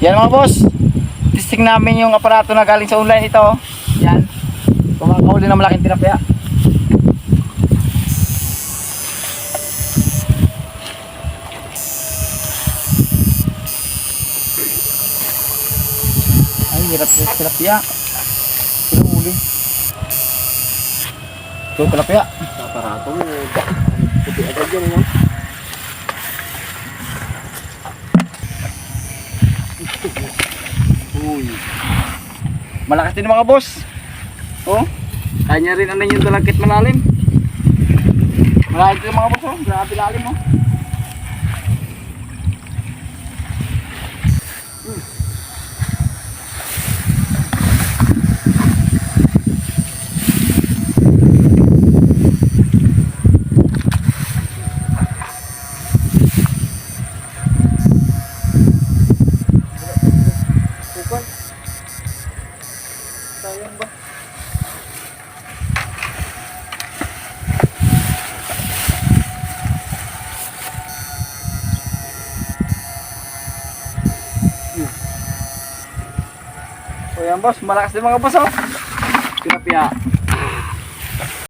Yan mga boss. Testing namin yung aparato na galing sa online ito. Yan. Kumakahuli ng malaking tilapia. Ay, hirap sa tilapia. Sino huli? Ito tilapia. Aparato mo. Puti agad yan, no? Uy. Malakas din mga boss. Oh. Kanya rin ano yung dalagkit malalim. Malalim din mga boss oh. Grabe lalim oh. Sayang ba? So boss, malakas din mga boss oh. Tilapia.